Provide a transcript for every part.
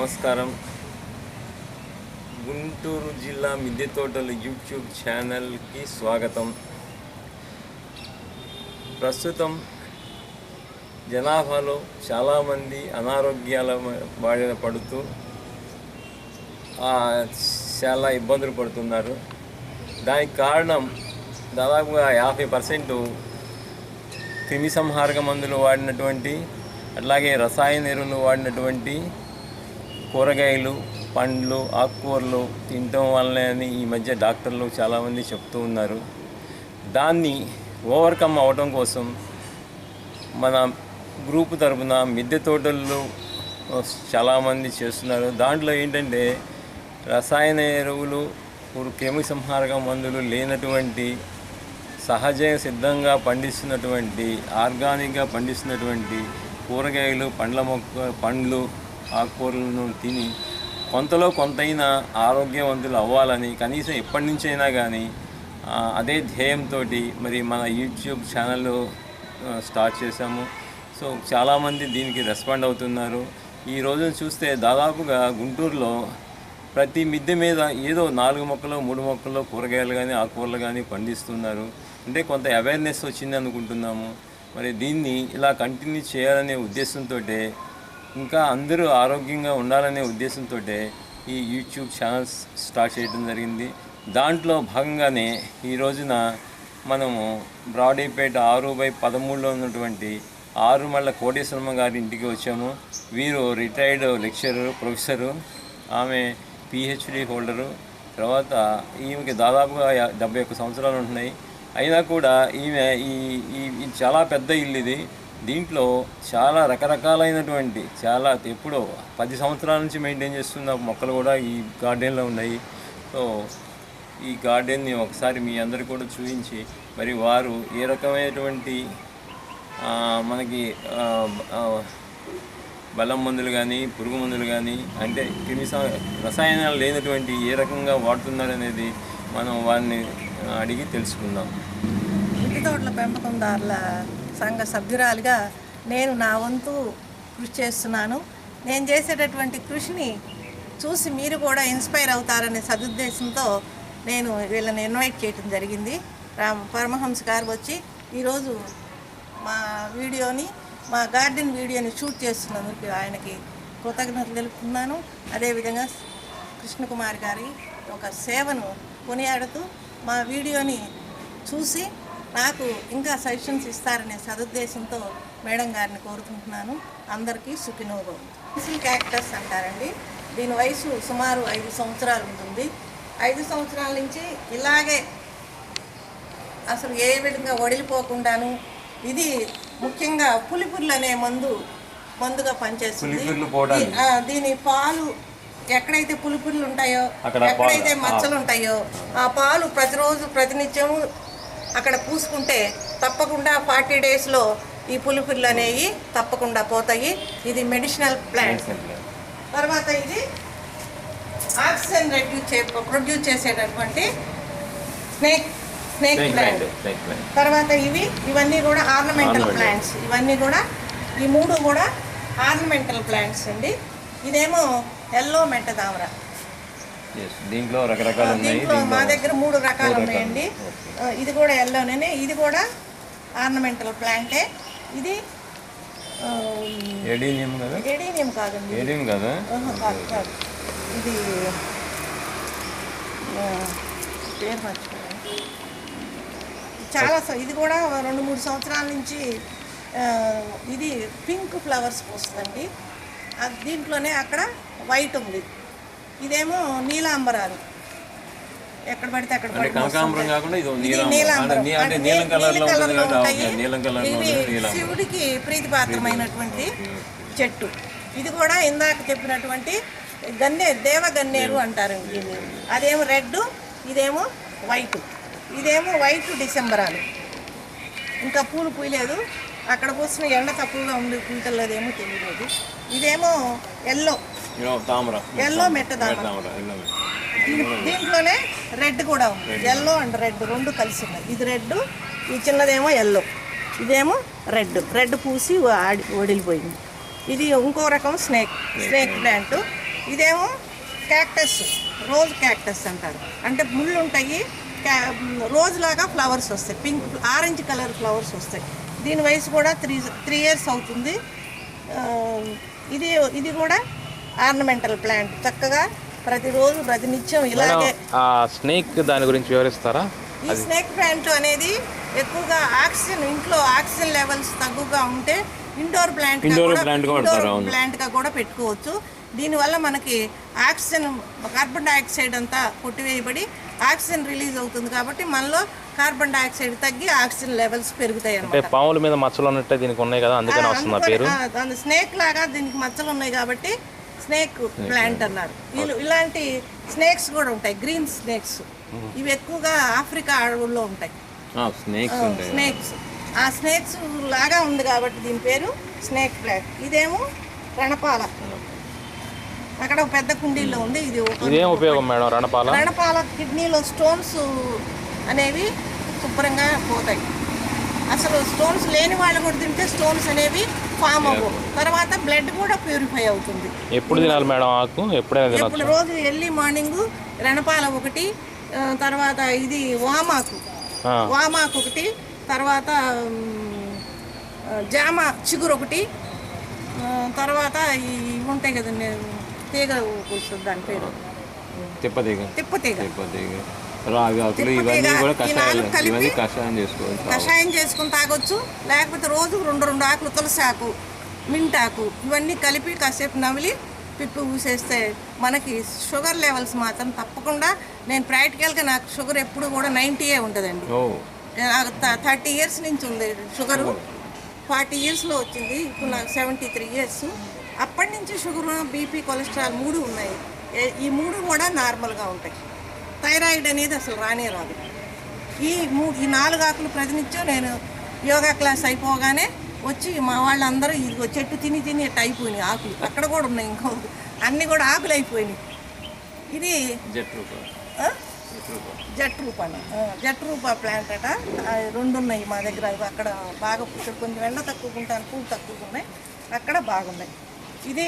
నమస్కారం. గుంటూరు జిల్లా మిద్దె తోటలు యూట్యూబ్ ఛానల్కి స్వాగతం. ప్రస్తుతం జనాభాలో చాలామంది అనారోగ్యాల బారిన పడుతూ చాలా ఇబ్బందులు పడుతున్నారు. దానికి కారణం దాదాపుగా యాభై పర్సెంట్ క్రిమిసంహారక మందులు వాడినటువంటి అట్లాగే రసాయన ఎరువులు వాడినటువంటి కూరగాయలు పండ్లు ఆకుకూరలు తినటం వల్లనే అని ఈ మధ్య డాక్టర్లు చాలామంది చెప్తూ ఉన్నారు. దాన్ని ఓవర్కమ్ అవడం కోసం మన గ్రూప్ తరపున మిద్దె తోటల్లో చాలామంది చేస్తున్నారు. దాంట్లో ఏంటంటే రసాయన ఎరువులు ఇప్పుడు క్రిమి సంహారక మందులు లేనటువంటి సహజ సిద్ధంగా పండిస్తున్నటువంటి ఆర్గానిక్గా పండిస్తున్నటువంటి కూరగాయలు పండ్ల మొక్క పండ్లు ఆకుకూరలను తిని కొంతలో కొంతైనా ఆరోగ్యవంతులు అవ్వాలని కనీసం ఎప్పటి నుంచైనా కానీ అదే ధ్యేయంతో మరి మన యూట్యూబ్ ఛానల్ స్టార్ట్ చేశాము. సో చాలామంది దీనికి రెస్పాండ్ అవుతున్నారు. ఈ రోజును చూస్తే దాదాపుగా గుంటూరులో ప్రతి మిద్దె మీద ఏదో నాలుగు మొక్కలు మూడు మొక్కలు కూరగాయలు కానీ ఆకుకూరలు కానీ పండిస్తున్నారు. అంటే కొంత అవేర్నెస్ వచ్చింది అనుకుంటున్నాము మరి దీన్ని ఇలా కంటిన్యూ చేయాలనే ఉద్దేశంతో ఇంకా అందరూ ఆరోగ్యంగా ఉండాలనే ఉద్దేశంతో ఈ యూట్యూబ్ ఛానల్స్ స్టార్ట్ చేయడం జరిగింది. దాంట్లో భాగంగానే ఈ రోజున మనము బ్రాడీపేట ఆరు బై పదమూడులో ఉన్నటువంటి ఆరుమళ్ళ కోటేశ్వరమ్మ గారి ఇంటికి వచ్చాము. వీరు రిటైర్డ్ లెక్చరర్ ప్రొఫెసరు ఆమె పిహెచ్డి హోల్డరు. తర్వాత ఈమెకి దాదాపుగా డెబ్బై ఒక్క సంవత్సరాలు ఉంటున్నాయి. అయినా కూడా ఈమె ఈ ఈ చాలా పెద్ద ఇల్లు ఇది. దీంట్లో చాలా రకరకాలైనటువంటి చాలా ఎప్పుడో పది సంవత్సరాల నుంచి మెయింటైన్ చేస్తున్న మొక్కలు కూడా ఈ గార్డెన్లో ఉన్నాయి. సో ఈ గార్డెన్ని ఒకసారి మీ అందరు కూడా చూపించి మరి వారు ఏ రకమైనటువంటి మనకి బలం మందులు కానీ పురుగు మందులు కానీ అంటే క్రిమి రసాయనాలు లేనటువంటి ఏ రకంగా వాడుతున్నారు అనేది మనం వారిని అడిగి తెలుసుకుందాం. ఇంటి తోటల పెంపకందారుల సంఘ సభ్యురాలుగా నేను నా వంతు కృషి చేస్తున్నాను. నేను చేసేటటువంటి కృషిని చూసి మీరు కూడా ఇన్స్పైర్ అవుతారనే సదుద్దేశంతో నేను వీళ్ళని ఇన్వైట్ చేయడం జరిగింది. రామ్ పరమహంస గారు వచ్చి ఈరోజు మా వీడియోని మా గార్డెన్ వీడియోని షూట్ చేస్తున్నందుకు ఆయనకి కృతజ్ఞతలు తెలుపుతున్నాను. అదేవిధంగా కృష్ణకుమార్ గారి ఒక సేవను కొనియాడుతూ మా వీడియోని చూసి నాకు ఇంకా సజెషన్స్ ఇస్తారనే సదుద్దేశంతో మేడం గారిని కోరుకుంటున్నాను. అందరికీ సుఖినోభవం. క్యాక్టస్ అంటారండి. దీని వయసు సుమారు ఐదు సంవత్సరాలు ఉంటుంది. ఐదు సంవత్సరాల నుంచి ఇలాగే అసలు ఏ విధంగా వడిలిపోకుండాను ఇది ముఖ్యంగా పులిపుర్లు అనే మందు మందుగా పనిచేస్తుంది. దీని పాలు ఎక్కడైతే పులిపుర్లు ఉంటాయో. ఎక్కడైతే మచ్చలు ఉంటాయో ఆ. పాలు ప్రతిరోజు ప్రతినిత్యం అక్కడ పూసుకుంటే తప్పకుండా ఫార్టీ డేస్లో ఈ పులిపుర్లు అనేవి తప్పకుండా పోతాయి. ఇది మెడిసినల్ ప్లాంట్ తర్వాత ఇది ఆక్సిజన్ రెడ్యూస్ చే ప్రొడ్యూస్ చేసేటటువంటి స్నేక్ స్నేక్ ప్లాంట్ తర్వాత ఇవి ఇవన్నీ కూడా ఆర్నమెంటల్. ప్లాంట్స్ ఇవన్నీ కూడా ఈ మూడు కూడా ఆర్నమెంటల్ ప్లాంట్స్ అండి. ఇదేమో ఎల్లో మెట్ట దామర దీంట్లో రకరకాలు ఉన్నాయి. దీంట్లో మా దగ్గర మూడు రకాలు ఉన్నాయండి. ఇది కూడా ఎల్లోనే ఇది కూడా ఆర్నమెంటల్ ప్లాంటే. ఇది ఎడీనియం కదా? ఎడీనియం కాదండి. ఎడీనియం కదా? ఆహా, కాదు కాదు. ఇది పేరు మర్చిపోయాను. చాలా ఇది కూడా రెండు మూడు సంవత్సరాల నుంచి ఇది పింక్ ఫ్లవర్స్ వస్తుందండి. అది దీంట్లోనే అక్కడ వైట్ ఉంది. ఇదేమో నీలాంబరాలు. ఎక్కడ పడితే అక్కడ కనకాంబరం. కాకుండా ఇది నీలం కలర్లో నీలి కలర్ శివుడికి ప్రీతిపాత్రమైనటువంటి చెట్టు. ఇది కూడా ఇందాక చెప్పినటువంటి గన్నే దేవ గన్నేరు అంటారు దీన్ని అదేమో రెడ్ ఇదేమో వైట్. ఇదేమో వైట్ డిసెంబరాలు. ఇంకా పూలు పూయలేదు. అక్కడ పూసిన ఎండ తక్కువగా ఉంది పూయటలేదేమో తెలియలేదు. ఇదేమో ఎల్లో. తామర. ఎల్లో మెట్ట తామర. దీంట్లోనే రెడ్ కూడా ఉంది. ఎల్లో అండ్ రెడ్ రెండు కలిసి ఉన్నాయి. ఇది రెడ్ ఈ చిన్నదేమో ఎల్లో ఇదేమో రెడ్ రెడ్ పూసి ఆడి వడిలిపోయింది ఇది ఇంకో రకం స్నేక్ స్నేక్ ప్లాంట్ ఇదేమో క్యాక్టస్ రోజ్ క్యాక్టస్ అంటారు. అంటే ముళ్ళు ఉంటాయి. క్యా- రోజ్ లాగా ఫ్లవర్స్ వస్తాయి. పింక్ ఆరెంజ్ కలర్ ఫ్లవర్స్ వస్తాయి. దీని వయసు కూడా త్రీ త్రీ ఇయర్స్ అవుతుంది. ఇది ఇది కూడా ఆర్నమెంటల్ ప్లాంట్. చక్కగా ప్రతిరోజు ప్రతినిత్యం ఇలాగే ఆ స్నేక్ దాని గురించి వివరిస్తారా? ఈ స్నేక్ ప్లాంట్ అనేది ఎక్కువగా ఆక్సిజన్ ఇంట్లో ఆక్సిజన్ లెవెల్స్ తక్కువగా ఉంటే ఇండోర్ ప్లాంట్ అవును. ప్లాంట్గా కూడా పెట్టుకోవచ్చు. దీనివల్ల మనకి ఆక్సిజన్ కార్బన్ డైఆక్సైడ్ అంతా కొట్టివేయబడి ఆక్సిజన్ రిలీజ్ అవుతుంది కాబట్టి మనలో కార్బన్ డైఆక్సైడ్ తగ్గి ఆక్సిజన్ లెవెల్స్ పెరుగుతాయి అంటే పాముల మీద మచ్చలు ఉన్నట్టే దీనికి ఉన్నాయి కదా అందుకని వస్తుంది ఆ పేరు. స్నేక్ లాగా దీనికి మచ్చలు ఉన్నాయి కాబట్టి స్నేక్ ప్లాంట్ అన్నారు. వీళ్ళు ఇలాంటి స్నేక్స్ కూడా ఉంటాయి గ్రీన్ స్నేక్స్. ఇవి ఎక్కువగా ఆఫ్రికా అడవుల్లో ఉంటాయి. స్నేక్స్ ఆ స్నేక్స్. లాగా ఉంది కాబట్టి దీని పేరు స్నేక్ ప్లాంట్. ఇదేమో రణపాల. అక్కడ ఒక పెద్ద కుండీల్లో ఉంది. ఇదేం ఉపయోగం మేడం రణపాల? రణపాల కిడ్నీలో స్టోన్స్ అనేవి శుభ్రంగా పోతాయి. అసలు స్టోన్స్ లేని వాళ్ళు కూడా తింటే స్టోన్స్ అనేవి ఫామ్ అవ్వవు తర్వాత బ్లడ్ కూడా ప్యూరిఫై అవుతుంది. ఎప్పుడు తినాలి మేడం ఆకు? ఎప్పుడైనా ఎప్పుడు తినొచ్చు? రోజు ఎర్లీ మార్నింగ్ రణపాల ఒకటి తర్వాత ఇది వామాకు. వామాకు ఒకటి తర్వాత జామ చిగురు ఒకటి తర్వాత ఈ ఇవి ఉంటాయి కదండి తీగ కూర్చుంది దాని పేరు. తిప్పతీగ. తిప్ప తీగ తిప్పతీగ. రాగి ఆకులు తిప్పతీగ, ఇవన్నీ కూడా కషాయాలు ఇవన్నీ కషాయం చేసుకోవచ్చు కషాయం చేసుకుని తాగొచ్చు. లేకపోతే రోజు రెండు రెండు ఆకులు తులసి ఆకు మింటాకు ఇవన్నీ కలిపి కాసేపు నమిలి పిప్పి ఊసేస్తే మనకి షుగర్ లెవెల్స్ మాత్రం తప్పకుండా. నేను ప్రాక్టికల్గా నాకు షుగర్ ఎప్పుడు కూడా నైంటీయే ఉంటుందండి. థర్టీ ఇయర్స్ నుంచి ఉంది షుగరు. ఫార్టీ ఇయర్స్లో వచ్చింది. ఇప్పుడు నాకు సెవెంటీ త్రీ ఇయర్స్. అప్పటి నుంచి షుగర్ బీపీ కొలెస్ట్రాల్ మూడు ఉన్నాయి. ఈ మూడు కూడా నార్మల్గా ఉంటాయి. థైరాయిడ్ అనేది అసలు రానే రాదు. ఈ మూ ఈ నాలుగు ఆకులు ప్రతినిత్యం నేను యోగా క్లాస్ అయిపోగానే వచ్చి మా వాళ్ళందరూ ఇదిగో చెట్టు తిని తిని ఇట్ట అయిపోయినాయి ఆకులు. అక్కడ కూడా ఉన్నాయి ఇంకో అన్నీ కూడా ఆకులు అయిపోయినాయి. ఇది జెట్ రూప. జట్ రూప. ప్లాంట్ అట. రెండు ఉన్నాయి మా దగ్గర. అక్కడ బాగా ఇక్కడ కొంచెం ఎండ తక్కువ ఉంటాను పూలు తక్కువ ఉన్నాయి. అక్కడ బాగున్నాయి. ఇది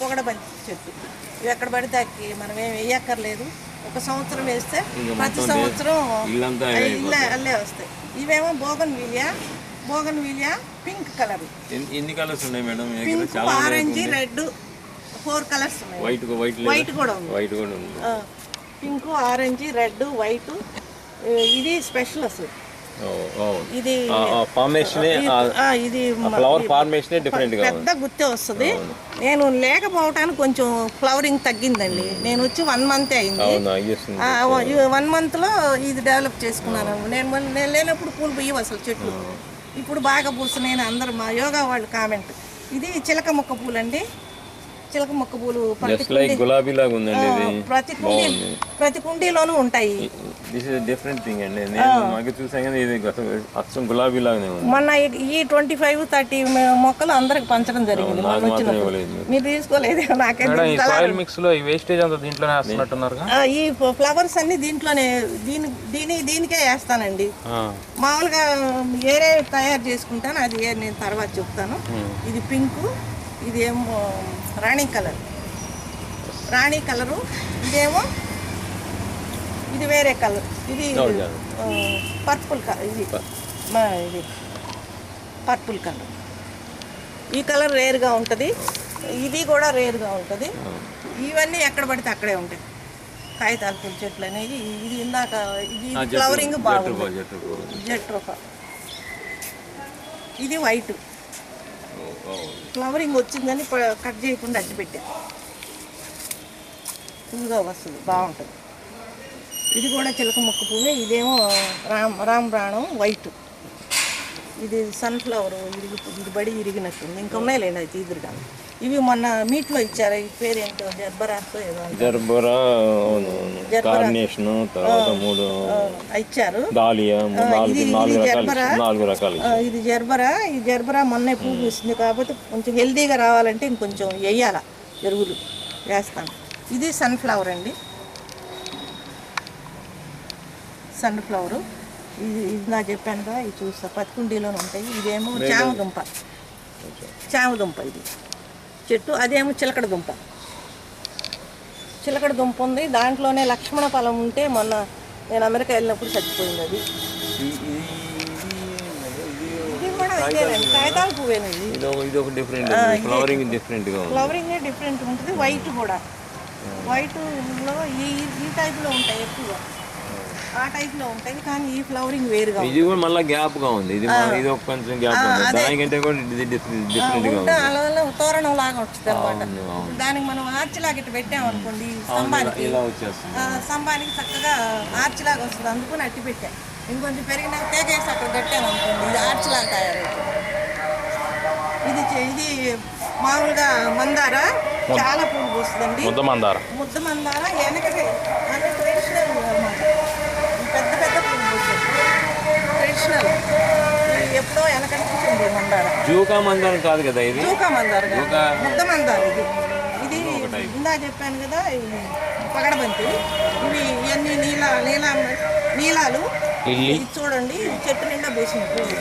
పొగడబంతి చెట్టు. ఇవి ఎక్కడ పడితే మనం ఏం వేయక్కర్లేదు. ఒక సంవత్సరం వేస్తే ప్రతి సంవత్సరం అల్లే వస్తాయి. ఇవేమో bougainvillea bougainvillea pink colour. ఎన్ని- కలర్స్ ఉన్నాయి madam? Pink orange red four colours ఉన్నాయి. వైట్ వైట్ వైట్ కూడా ఉంది. వైట్ కూడా ఉంది. పింక్ ఆరెంజ్ రెడ్ వైట్ ఇది స్పెషల్ అసలు. ఇది ఫ్లవర్ ఫార్మేషన్ డిఫరెంట్ పెద్ద గుత్తే వస్తుంది. నేను లేకపోవటానికి కొంచెం ఫ్లవరింగ్ తగ్గిందండి. నేను వచ్చి వన్ మంత్ అయింది. వన్ మంత్లో ఇది డెవలప్ చేసుకున్నాను. నేను నేను లేనప్పుడు పూలు పోయి అసలు చెట్లు. ఇప్పుడు బాగా పూస్తున్నాయని అందరు మా యోగా వాళ్ళు కామెంట్ ఇది చిలక మొక్క పూలు అండి చిలక మొక్క పూలు గులాబీ లాగా ఉందండి ప్రతి కుండీ ప్రతి కుండీలోనూ ఉంటాయి. దిస్ ఇస్ డిఫరెంట్ థింగ్ అండి. నేను మాకు చూసాం కానీ ఇది అచ్చం గులాబీ లాగానే ఉంది. మొన్న ఈ- ట్వంటీ ఫైవ్ థర్టీ మొక్కలు అందరికి పంచడం జరిగింది. మీరు తీసుకోలేదు. నాకేం మేడం ఈ తెలుసు. సాయిల్ మిక్స్లో ఈ వేస్టేజ్ అంతా దీంట్లోనే వేస్తున్నట్టున్నారుగా? ఆ, ఈ ఫ్లవర్స్ అన్ని దీంట్లోనే దీని దీని దీనికే వేస్తానండి. ఆ, మామూలుగా ఏరే తయారు చేసుకుంటాను. అది ఏ నేను తర్వాత చెప్తాను. ఇది పింక్ ఇది ఏమో రాణి కలర్. రాణి కలరు. ఇదేమో? ఇది వేరే కలర్. ఇది. పర్పుల్ కలర్ ఇది. మా ఇది. Purple colour. ఈ కలర్ రేర్గా ఉంటుంది. ఇది కూడా రేర్గా ఉంటుంది. ఇవన్నీ ఎక్కడ పడితే అక్కడే ఉంటాయి. కాగితాల పూల చెట్లు అనేవి. ఇది ఇందాక ఇది ఫ్లవరింగ్ బాగుంది. జట్టు జట్రోఫా ఇది వైట్. ఫ్లవరింగ్ వచ్చిందని ప- కట్ చేయకుండా అడ్డు పెట్టాను ఫుల్గా వస్తుంది బాగుంటుంది. ఇది కూడా చిలక మొక్క పువ్వే ఇదేమో రామ్ రామ్ రాణం వైట్ ఇది సన్ఫ్లవర్ ఇరిగి ఇది బడి ఇరిగినట్టుంది. ఇంకా ఉన్నాయిలేండి అది తీదురుగా ఇవి మొన్న మీట్లో ఇచ్చారు? ఈ పేరేంటో? జర్బరాస్తో ఏదో. జర్బరా కార్నేషన్ తర్వాత మూడు ఇచ్చారు. దాలియా నాలుగు రకాలు? నాలుగు ఇది జర్బరా. ఈ జర్బరా మొన్నే పువ్వు ఇస్తుంది కాబట్టి కొంచెం హెల్తీగా రావాలంటే ఇంకొంచెం వేయాల? ఎరువులు వేస్తాను. ఇది సన్ఫ్లవర్ అండి. సన్ఫ్లవర్. ఇది ఇది నా చెప్పాను కదా ఇది చూస్తా. పత్తికుండీలోనే ఉంటాయి. ఇదేమో చామదుంప. చామ దుంప ఇది. చెట్టు అదేమో చిలకడ దుంప. చిలకడ దుంప ఉంది. దాంట్లోనే లక్ష్మణ ఫలం ఉంటే మొన్న నేను అమెరికా వెళ్ళినప్పుడు చచ్చిపోయింది అది. కాగితాల పువ్వేనండి ఇది? ఒక ఇది. ఒక డిఫరెంట్ ఫ్లవరింగ్ డిఫరెంట్ ఉంటుంది. వైట్ కూడా. వైట్లో ఈ ఈ టైప్లో ఉంటాయి ఎక్కువ. ఆ టైప్లో ఉంటాయి కానీ ఈ ఫ్లవరింగ్ వేరుగా. ఇది కూడా మళ్ళీ గ్యాప్గా ఉంది. ఇది మా- ఇది ఒక కొంచెం గ్యాప్ ఉంది. దానికంటే కూడా ఇది డిఫరెంట్ డిఫరెంట్గా ఉంటే ఉంది. అలా తోరణం లాగా. దానికి మనం ఆర్చ్ లాగా ఇట్లా స్తంభానికి. ఇలా వచ్చేస్తుంది. ఆ, స్తంభానికి చక్కగా ఆర్చ్ లాగా వస్తుంది. అందుకని అట్టి పెట్టా. ఇంకొంచెం పెరిగినాక తేగేసి అక్కడ అనుకోండి ఇది ఆర్చ్ లాగా ఇది ఇది మామూలుగా మందార? చాలా పూలు పోస్తుందండి. ముద్ద మందార. ముద్ద మందార వెనకటి అంటే ట్రెడిషనల్ అనమాట పెద్ద పెద్ద పూలు పోస్తుంది ఎప్పుడో మందార. జూకా మందారం కాదు కదా ఇది? జూకా మందార. జూకా ముద్ద మందార ఇది. ఇది ఇందా చెప్పాను కదా పగడబంతి. ఇవి ఇవన్నీ నీల నీల నీలాలు. ఇది చూడండి చెట్టు నిండా పోసిన పూలు.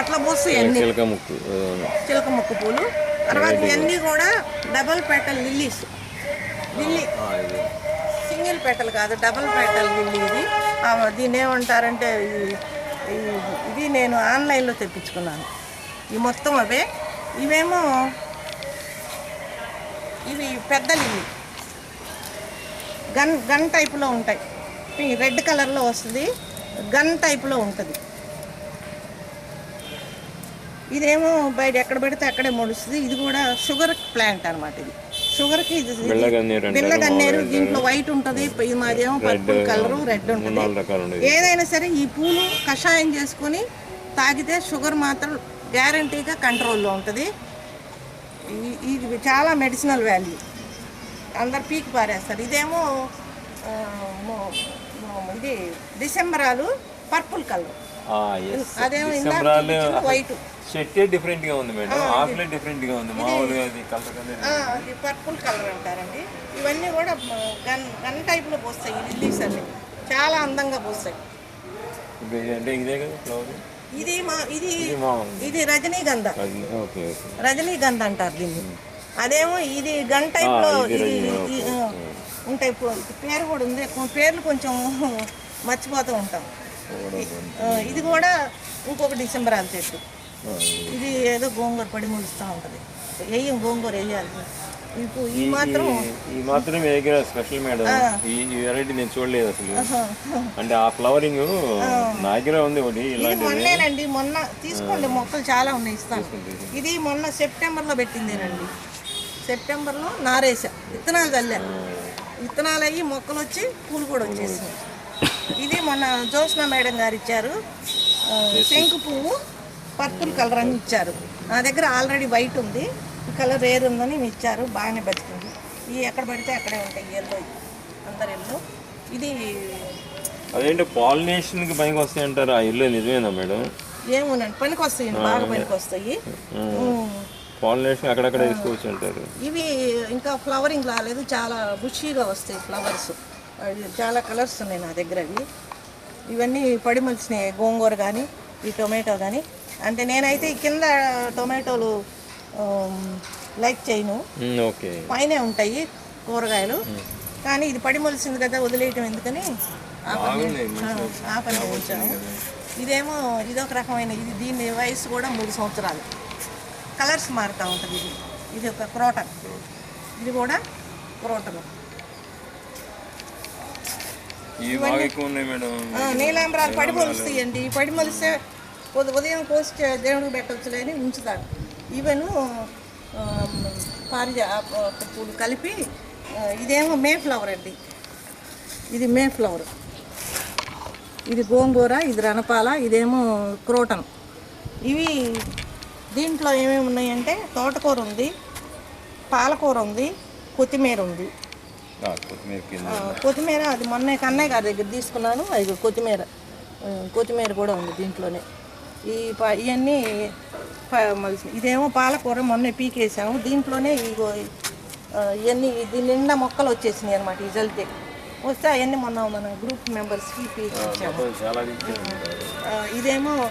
అట్లా పోస్తాయి అన్ని చిలక ముక్కు చిలక మొక్క పూలు. తర్వాత ఇవన్నీ కూడా. Double petal lilies. Lily. Single petal కాదు డబల్ పెటల్ లిల్లీ ఇది. దీన్ని ఏమంటారంటే ఇది నేను ఆన్లైన్లో తెప్పించుకున్నాను. ఈ మొత్తం అవే. ఇవేమో ఇవి పెద్ద లిల్లీ. గన్ గన్ టైపులో ఉంటాయి. రెడ్ కలర్లో వస్తుంది. గన్ టైపులో ఉంటుంది. ఇదేమో బయట ఎక్కడ పెడితే అక్కడే మొలుస్తుంది. ఇది కూడా షుగర్ ప్లాంట్ అనమాట ఇది. షుగర్కి బిళ్ళగన్నేరు దీంట్లో వైట్ ఉంటుంది ఇది మాదేమో పర్పుల్ కలర్ రెడ్ ఉంటుంది. ఏదైనా సరే ఈ పూలు కషాయం చేసుకొని తాగితే షుగర్ మాత్రం గ్యారంటీగా కంట్రోల్లో ఉంటుంది. ఇది చాలా మెడిసినల్ వాల్యూ. అందరు పీకి పారేస్తారు. ఇదేమో ఇది డిసెంబరాలు పర్పుల్ కలర్. అదేమో వైట్. చెట్టే డిఫరెంట్గా ఉంది మేడం. ఆకులే డిఫరెంట్గా ఉంది. మామూలుగా అది కలర్ అది పర్పుల్ కలర్ అంటారండి. ఇవన్నీ కూడా గన్ గన్ టైప్లో పోస్తాయి. ఈ లిల్లీస్ అన్ని చాలా అందంగా పోస్తాయి. అంటే ఇదే కదా ఫ్లవర్? ఇది మా ఇది ఇది రజనీగంధ. రజనీగంధ అంటారు దీన్ని. అదేమో ఇది గన్ టైప్లో ఆ, ఇది ఉంటాయి. పేరు కూడా ఉంది. పేర్లు కొంచెం మర్చిపోతూ ఉంటాం. ఇది కూడా ఇంకొక డిసెంబర్ ఆ, ఇది ఏదో గోంగూర పడి ములుస్తూ ఉంటుంది. వేయం గోంగూర వేయాలి? ఈ మాత్రం ఈ- మాత్రం దగ్గర స్పెషల్ మేడం? ఈ వెరైటీ నేను చూడలేదు అసలు. అంటే ఆ ఫ్లవరింగ్ నా దగ్గర ఉంది ఒకటి మొన్నేనండి మొన్న తీసుకోండి మొక్కలు చాలా ఉన్నాయి ఇస్తాను. ఇది మొన్న సెప్టెంబర్లో పెట్టిందేనండి. సెప్టెంబర్లో నారేసా విత్తనాలు చల్లా. విత్తనాలు అయ్యి మొక్కలు వచ్చి పూలు కూడా వచ్చేసినాయి. ఇది మొన్న జ్యోత్స్న మేడం గారు ఇచ్చారు. శంకు పువ్వు. పర్పుల్ కలర్ అని ఇచ్చారు. నా దగ్గర ఆల్రెడీ వైట్ ఉంది. కలర్ రేర్ ఉందని ఇచ్చారు. బాగానే బతికింది. ఇవి ఎక్కడ పడితే అక్కడే ఉంటాయి. ఎల్లో అందరు ఎల్లో ఇది అదేంటి పాలినేషన్కి పనికి వస్తాయి అంటారు. ఆ ఇల్లు నిజమేనా మేడం? ఏమోనండి పనికి వస్తాయండి బాగా పనికి వస్తాయి. పాలినేషన్ అక్కడక్కడ తీసుకోవచ్చు అంటారు ఇవి ఇంకా ఫ్లవరింగ్ రాలేదు. చాలా బుషీగా వస్తాయి ఫ్లవర్స్. చాలా కలర్స్ ఉన్నాయి నా దగ్గర ఇవన్నీ పడిమలిసినాయి గోంగూర కానీ ఈ టొమాటో కానీ అంటే నేనైతే ఈ కింద టొమాటోలు లైక్ చేయను. పైనే ఉంటాయి కూరగాయలు. కానీ ఇది పడిమలిసింది కదా వదిలేయటం ఎందుకని? ఆ పని బాగుంది ఆ, ఆ పని ఉంచాము ఇదేమో ఇదొక రకమైన ఇది దీని వయసు కూడా మూడు సంవత్సరాలు. కలర్స్ మారుతూ ఉంటుంది ఇది. ఇది ఒక క్రోటన్ ఇది కూడా క్రోటన్ నీలాంబరాలు పడి మొలుస్తాయండి. పడి మొలిస్తే ఉదయం కోసి దేవుడికి పెట్టవచ్చులే అని ఉంచుతాడు ఈవెన్ పారిజా పూలు కలిపి ఇదేమో మే ఫ్లవర్ అండి. ఇది మే ఫ్లవర్. ఇది గోంగూర ఇది రణపాల ఇదేమో క్రోటన్. ఇవి దీంట్లో ఏమేమి ఉన్నాయంటే తోటకూర ఉంది పాలకూర ఉంది కొత్తిమీర ఉంది. కొత్తిమీర అది మొన్న కన్నయ్య గారి దగ్గర తీసుకున్నాను అది కొత్తిమీర. కొత్తిమీర కూడా ఉంది దీంట్లోనే. ఈ ప- ఇవన్నీ ఇదేమో పాలకూర మొన్న పీకేసాము దీంట్లోనే ఇగో ఇవన్నీ దీని నిండా మొక్కలు వచ్చేసినాయి అనమాట ఈ జల్తే వస్తే అవన్నీ మొన్న మన గ్రూప్ మెంబర్స్కి. ఆ, ఇదేమో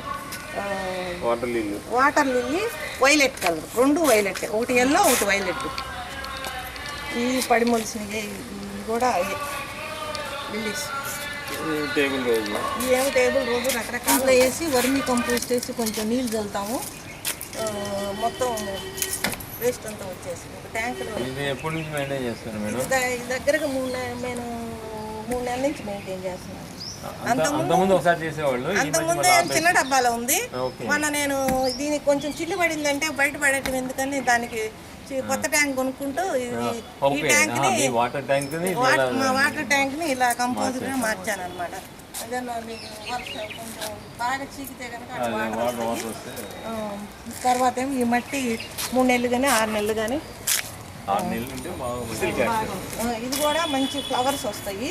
water lily. Water lily violet colour. రెండు వైలెట్ ఒకటి ఎల్లో ఒకటి వైలెట్. ఈ పడిమొలిసినవి కూడా లిల్లీస్. టేబుల్ రోజు? ఇవేమో టేబుల్ రోజు? రకరకాలుగా వేసి వర్మీ కంపోస్ట్ వేసి కొంచెం నీళ్ళు చల్లుతాము. ఆ, మొత్తం వేస్ట్ అంతా వచ్చేసి ఒక ట్యాంకులో ఇది ఎప్పటి నుంచి మెయింటైన్ చేస్తారు మేడం దగ్గరగా మూడు నేను మూడు నెలల నుంచి మెయింటైన్ చేస్తున్నాను. అంత అంతకుముందు ఒకసారి చేసేవాళ్ళు? ఈ మధ్య అంతకుముందే చిన్న డబ్బాలో ఉంది. మొన్న నేను దీనికి కొంచెం చిల్లు పడిందంటే బయట పడటం ఎందుకని దానికి కొత్త ట్యాంక్ కొనుక్కుంటూ ఈ ట్యాంక్ మీ వాటర్ ట్యాంక్ని మా వాటర్ ట్యాంక్ని ఇలా కంపోజ్గా మార్చాను అనమాట నా బాగా చీకితే కనుక తర్వాత ఏమో ఈ మట్టి మూడు నెలలు కానీ ఆరు నెలలు కానీ. ఇది కూడా మంచి ఫ్లవర్స్ వస్తాయి.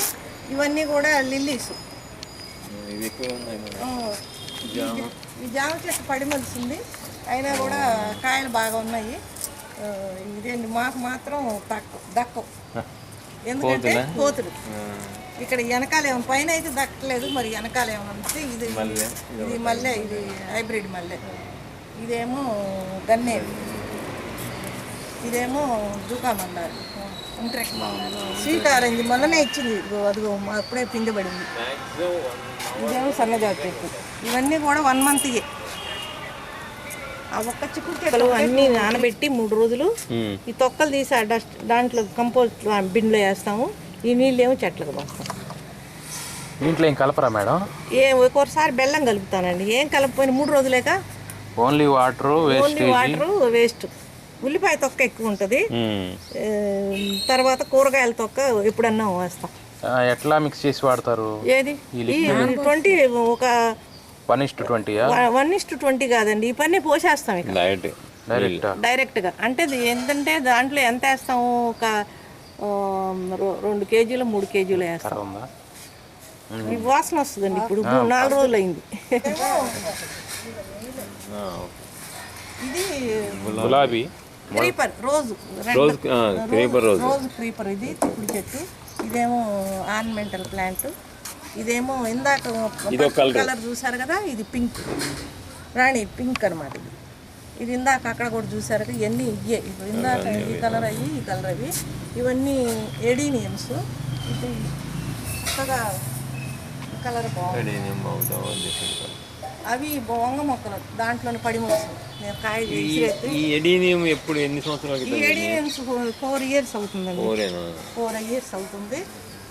ఇవన్నీ కూడా లిల్లీస్. ఈ- జామ. చెట్టు పడిమలిసింది అయినా కూడా కాయలు బాగా ఉన్నాయి. ఇదేంటి? మాకు మాత్రం తక్కువ దక్కవు. ఎందుకంటే కోతులు ఇక్కడ వెనకాల ఏమైనా పైన అయితే దక్కలేదు మరి వెనకాల ఏమైనా ఉంటే ఇది ఇది మల్లె ఇది హైబ్రిడ్ మల్లె. ఇదేమో గన్నేరు. ఇదేమో దూకామన్నారు ఇంట్రెక్ స్వీట్ ఆరెంజ్ మొన్ననే ఇచ్చింది. అదిగో మా అప్పుడే పిండి పడింది. ఇదేమో సన్నజాతి ఇవన్నీ కూడా వన్ మంత్ అన్నీ నానబెట్టి మూడు రోజులు ఈ తొక్కలు తీసి ఆ డస్ట్ దాంట్లో కంపోస్ట్ బిన్లో వేస్తాము. ఈ నీళ్ళు ఏమో చెట్లకు పోస్తాం. దీంట్లో ఏం కలపరా మేడం? ఏ ఒక్కోసారి బెల్లం కలుపుతానండి. ఏం కలపపోయిన మూడు రోజులేక only water only water waste. ఉల్లిపాయ తొక్క ఎక్కువ ఉంటుంది. తర్వాత కూరగాయల తొక్క ఎప్పుడన్నా వేస్తాం. ఎట్లా మిక్స్ చేసి వాడతారు? ఏది? ఈ ట్వంటీ ఒక one is to twenty one is to twenty కాదండి. ఈ పని పోసేస్తాం ఇక. డైరెక్ట్ డైరెక్ట్ డైరెక్ట్గా అంటే ఇది ఏంటంటే దాంట్లో ఎంత వేస్తాము ఒక రెండు కేజీలు మూడు కేజీలు వేస్తాం. ఉందా? ఈ వాసన వస్తుందండి ఇప్పుడు. మూడు నాలుగు రోజులు అయింది ఇది గులాబీ. క్రీపర్ రోజు రెడ్. రోజు క్రీపర్ రోజు. రోజు క్రీపర్ ఇది చెట్టు. ఇదేమో ఆర్నమెంటల్ ప్లాంట్. ఇదేమో ఇందాక కలర్. చూసారు కదా ఇది పింక్. రాణి పింక్ అన్నమాట ఇది. ఇది ఇందాక అక్కడ కూడా చూసారు కదా ఇవన్నీ ఇయ్యే ఇప్పుడు ఇందాక ఈ కలర్ అయ్యి ఈ కలర్ అవి ఇవన్నీ ఎడీనియమ్స్ ఇది చక్కగా కలర్ బాగుంది. అవి వంగ మొక్కలు దాంట్లోనే పడి మొక్కలు. నేను కాయ ఈ ఎడీనియం ఎప్పుడు ఎన్ని సంవత్సరాల ఈ క్రితం ఎడీనియమ్స్ ఫోర్ ఇయర్స్ అవుతుందండి. ఫోర్ ఇయర్స్ అవుతుంది.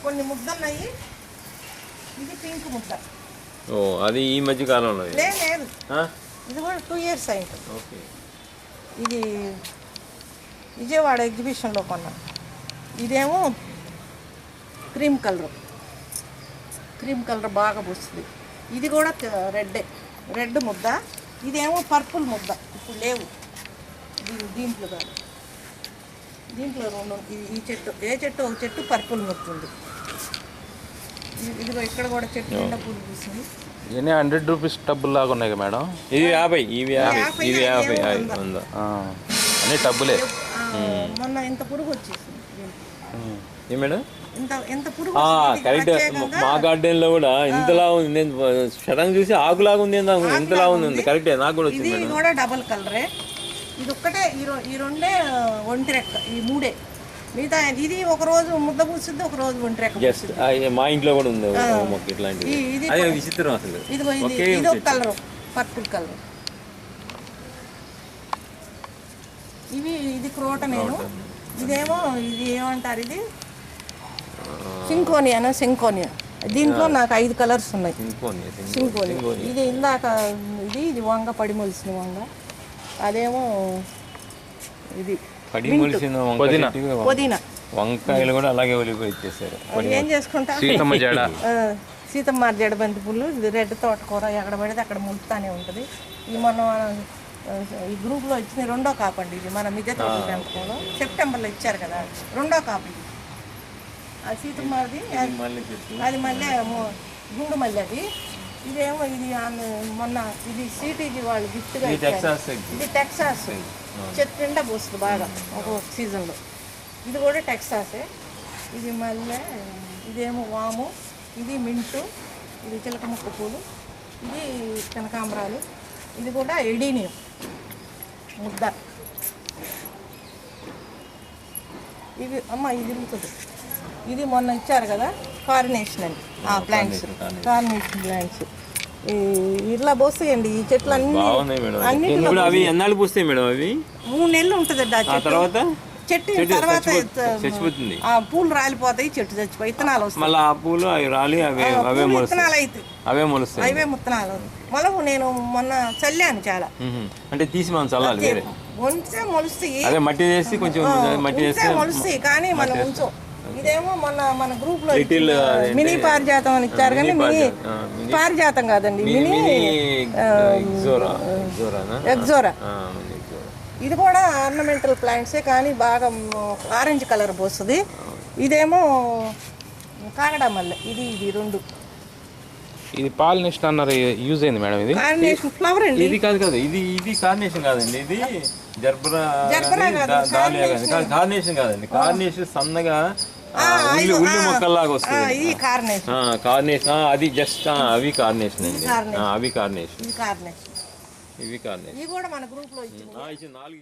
కొన్ని ముద్దలున్నాయి ఇది పింక్ ముద్ద. ఓ అది ఈ మధ్య కాలంలో. లేదు? ఇది కూడా టూ ఇయర్స్ అయింది. ఓకే. ఇది విజయవాడ ఎగ్జిబిషన్లో కొన్నా. ఇదేమో క్రీమ్ కలర్ క్రీమ్ కలర్ బాగా వస్తుంది ఇది కూడా రెడ్డే రెడ్ ముద్ద. ఇదేమో పర్పుల్ ముద్ద. ఇప్పుడు లేవు. దీంట్లో కాదు. దీంట్లో రెండు ఈ- ఈ చెట్టు ఏ చెట్టు? ఒక చెట్టు పర్పుల్ ముద్ద ఉంది. ఇదిగో ఇక్కడ కూడా చెట్టు నిండా పూలు పూసింది. ఇవన్నీ హండ్రెడ్ రూపీస్ టబ్బులు లాగా ఉన్నాయి కదా మేడం? ఇది యాభై ఇవి యాభై ఇవి యాభై ఆ, అన్నీ టబ్బులే. మొన్న ఇంత పురుగు వచ్చేసింది. ఏ మేడం? ఇంత ఎంత పురుగు ఆ, వచ్చింది కరెక్ట్. మా గార్డెన్లో కూడా ఇంతలా ఉంది. నేను సడన్ చూసి ఆకులాగా ఉంది. ఇంతలా ఉంది. ఉంది. కరెక్టే నాకు కూడా వచ్చింది ఇది కూడా డబల్ కలరే ఇది ఒక్కటే ఈ రెండే ఒంటి రెక్క ఈ మూడే. మిగతా ఇది ఒక రోజు ముద్ద పూసిద్ది ఒక రోజు ఒంటి రెక్క జస్ట్ మా ఇంట్లో కూడా ఉంది మొక్క ఇట్లాంటిది. అదే విచిత్రం అసలు. ఇదిగో ఇది ఒకే ఇది ఒక కలర్ పర్పుల్ కలర్. ఇవి ఇది క్రోట నేను. ఇదేమో ఇది ఏమంటారు ఇది? సింకోనియా సింకోనియా. దీంట్లో నాకు ఐదు కలర్స్ ఉన్నాయి. ఇంకోని సింకోని ఇది ఇందాక ఇది ఇది వంగ పడి మొలిసిన వంగ. అదేమో ఇది. పడి మొలిసిన వంకాయ చెట్టు, పుదీనా. వంకాయలు కూడా అలాగే ఒలిపోయి ఇచ్చేసారు అది ఏం చేసుకుంటా? సీతమ్మ జడ. జడబంతి పుల్లు రెడ్ తోటకూర ఎక్కడ పడితే అక్కడ ములుతానే ఉంటుంది. ఈ మన ఈ గ్రూప్లో ఇచ్చిన రెండో కాపండి ఇది మన మిద్దె తోట పెంపకంలో. సెప్టెంబర్లో ఇచ్చారు కదా రెండో కాపు ఆ సీతమ్మది అది- మళ్ళీ గుండు మళ్ళీ అది. ఇదేమో ఇది మొన్న ఇది సిటీజీ వాళ్ళు గిఫ్ట్గా. ఇది టెక్సాస్ చెట్టు నిండా పోస్తుంది బాగా. ఒక సీజన్లో. ఇది కూడా టెక్సాసే. ఇది మళ్ళీ ఇదేమో వాము ఇది మింటు ఇది చిలక ముక్క పూలు ఇది కనకాంబరాలు ఇది కూడా ఎడీనియం ముద్ద. ఇవి అమ్మ ఇది ఉంటుంది ఇది మొన్న ఇచ్చారు కదా కార్నేషన్ అని. ఆ ప్లాంట్స్ కార్నేషన్ ప్లాంట్స్ ఇట్లా పోస్తాయండి ఈ చెట్లు అన్ని అవి ఎన్నాళ్ళు పూస్తాయి మేడం అవి? మూడు నెలలు ఉంటుందండి ఆ ఆ చెట్టు. తర్వాత? చెట్టు తర్వాత చచ్చిపోతుంది. ఆ పూలు రాలిపోతాయి చెట్టు చచ్చిపోయి వస్తాయి. మళ్ళీ ఆ పూలు అవి రాలి అవే అవే విత్తనాలు అయితే అవే మొలుస్తాయి. అవే విత్తనాలు మొలవు నేను మొన్న చల్లాను చాలా. అంటే తీసి మనం చల్లాలి వేరే. ఉంచితే మొలుస్తాయి. అదే మట్టి వేసి కొంచెం మట్టి ఉంచితే వేస్తే మొలుస్తాయి కానీ మనం ఉంచం. ఇదేమో మొన్న మన గ్రూప్లో? మినీ పారిజాతం అని ఇచ్చారు కానీ మినీ పారిజాతం, కాదండి మినీ ఎగ్జోరా. ఇది కూడా ఆర్నమెంటల్ ప్లాంట్సే కానీ బాగా ఆరెంజ్ కలర్ పోస్తుంది. ఇదేమో కాగడా మల్లె ఇది ఇది రెండు. ఇది పాలినేషన్ అన్నారు యూజ్ అయింది మేడం ఇది? కార్నేషన్ ఫ్లవర్ అండి. ఇది కాదు కాదు ఇది ఇది కార్నేషన్ కాదండి ఇది జర్బరా జర్బరా కాదు, దాలియా కార్నేషన్ కాదండి. కార్నేషన్ సన్నగా ఉల్లి ఉల్లి మొక్కల్లాగా వస్తుంది. కార్నేషన్ అది జస్ట్ అవి కార్నేషన్ అండి. అవి కార్నేషన్ ఇవి కార్నేషన్ ఇవి కూడా మన గ్రూప్లో ఇచ్చింది నాలుగు